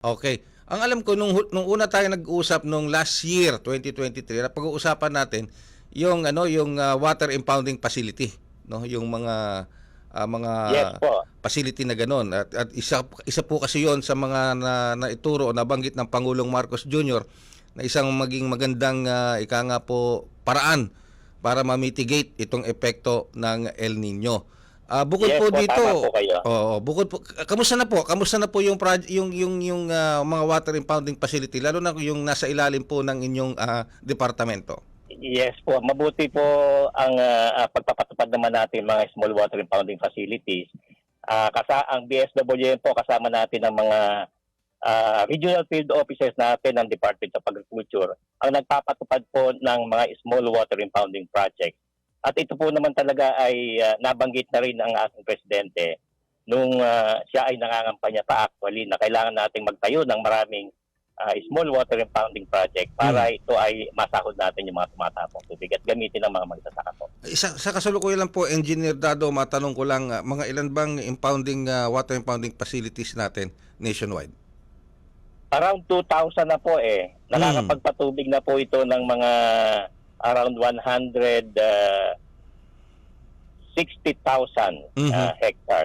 Okay. Ang alam ko nung nung una tayo nag-usap nung last year 2023, na pag-uusapan natin yung ano yung ah, water impounding facility, no? Yung mga ah, mga Yes po. facility na ganun. At, at isa isa po kasi 'yon sa mga na, naituro o nabanggit ng Pangulong Marcos Jr. na isang maging magandang ah, ika nga po paraan para ma-mitigate itong epekto ng El Nino. Ah, bukod Yes po po, dito, po kayo. Oo, bukod po kamusta na po? Kamusta na po yung proj- yung yung yung ah, mga water impounding facility lalo na yung nasa ilalim po ng inyong ah, departamento? Yes po, mabuti po ang ah, pagpapatupad naman natin mga small water impounding facilities. Ah, kasa ang BSWM po kasama natin ang mga ah, regional field officers natin ng Department of Agriculture ang nagpapatupad po ng mga small water impounding projects. At ito po naman talaga ay ah, nabanggit na rin ng ating presidente nung ah, siya ay nangangampanya pa actually na kailangan nating magtayo ng maraming ah, small water impounding project para ito ay masahod natin yung mga tumatapong tubig at gamitin ng mga magsasaka po. Isa, sa kasalukuyan lang po, Engineer Dado, matanong ko lang, ah, mga ilan bang impounding, ah, water impounding facilities natin nationwide? Around 2,000 na po eh. Nakakapagpatubig na po ito ng mga around 160,000 Mhm. ah, hectares.